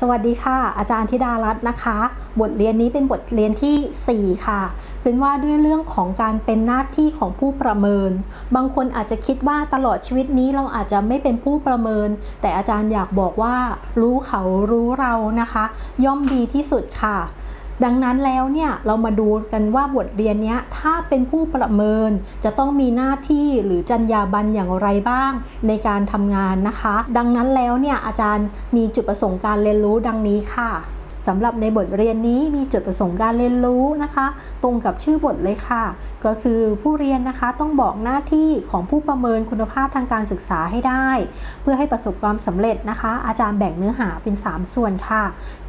สวัสดีค่ะ อาจารย์ธิดารัตน์นะคะ บทเรียนนี้เป็นบทเรียนทีสี่ 4 ค่ะ เป็นว่าด้วยเรื่องของการเป็นหน้าที่ของผู้ประเมิน บางคนอาจจะคิดว่าตลอดชีวิตนี้เราอาจจะไม่เป็นผู้ประเมิน แต่อาจารย์อยากบอกว่า รู้เขารู้เรานะคะ ย่อมดีที่สุดค่ะ ดังนั้นแล้วเนี่ยเรามาดูกันว่าบทเรียนนี้ถ้าเป็นผู้ประเมินจะต้องมีหน้าที่หรือจรรยาบรรณอย่างไรบ้างในการทำงานนะคะ ดังนั้นแล้วเนี่ยอาจารย์มีจุดประสงค์การเรียนรู้ดังนี้ค่ะ สำหรับในบทเรียนนี้มีจุดประสงค์การเรียนรู้นะคะ ตรงกับชื่อบทเลยค่ะ ก็คือผู้เรียนนะคะต้องบอกหน้าที่ของผู้ประเมินคุณภาพทางการศึกษาให้ได้ เพื่อให้ประสบความสำเร็จนะคะ อาจารย์แบ่งเนื้อหาเป็น 3 ส่วนค่ะ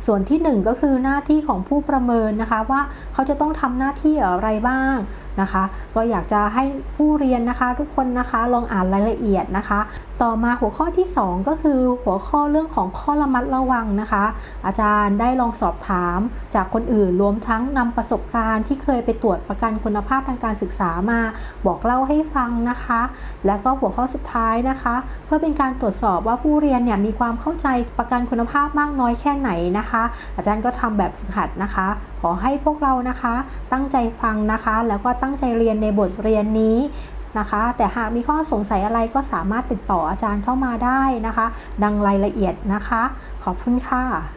ส่วนทีหนึ่1 ก็คือหน้าที่ของผู้ประเมินนะคะ ว่าเขาจะต้องทำหน้าที่อะไรบ้าง นะคะ ก็อยากจะให้ผู้เรียนนะคะ ทุกคนนะคะลองอ่านรายละเอียดนะคะ ต่อมาหัวข้อที่ 2 ก็คือหัวข้อเรื่องของข้อระมัดระวังนะคะ อาจารย์ได้ลองสอบถามจากคนอื่นรวมทั้งนำประสบการณ์ที่เคยไปตรวจประกันคุณภาพทางการศึกษามา บอกเล่าให้ฟังนะคะ แล้วก็หัวข้อสุดท้ายนะคะ เพื่อเป็นการตรวจสอบว่าผู้เรียนเนี่ยมีความเข้าใจประกันคุณภาพมากน้อยแค่ไหนนะคะ อาจารย์ก็ทำแบบฝึกหัดนะคะ ขอให้พวกเรานะคะ ตั้งใจฟังนะคะ แล้วก็ตั้งตั้งใจเรียนในบทเรียนนี้นะคะ แต่หากมีข้อสงสัยอะไรก็สามารถติดต่ออาจารย์เข้ามาได้นะคะ ดังรายละเอียดนะคะ ขอบคุณค่ะ